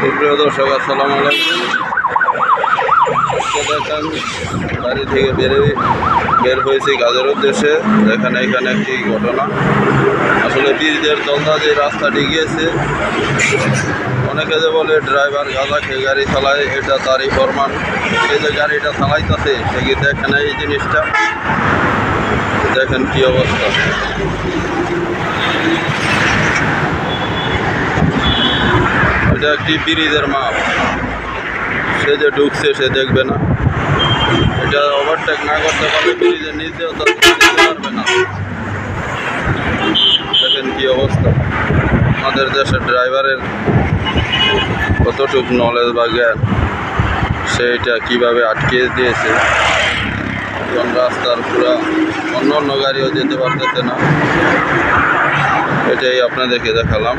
সুপ্রিয় দর্শক, আসসালামু আলাইকুম। বাড়ি থেকে বেরে বের হয়েছি কাজের উদ্দেশ্যে। দেখেন এখানে একটি ঘটনা। আসলে বীরদের দলদা যে রাস্তাটি গিয়েছে অনেকে যে বলে, ড্রাইভার গাঁজা খেয়ে গাড়ি চালায়, এটা তারই প্রমাণ। সে যে গাড়িটা চালাইতেছে, সে কি দেখেন এই জিনিসটা দেখেন কী অবস্থা। এটা একটি ব্রিজের মাপ, সে যে ঢুকছে সে দেখবে না। এটা ওভারটেক না করতে পারলে ব্রিজের দিতে পারবে না। দেখেন কি অবস্থা। আমাদের দেশের ড্রাইভারের কতটুকু নলেজ বা জ্ঞান, সেইটা কীভাবে আটকে দিয়েছে। কোন রাস্তার পুরা অন্য অন্য গাড়িও যেতে পারতেছে না। এটাই আপনাদেরকে দেখালাম।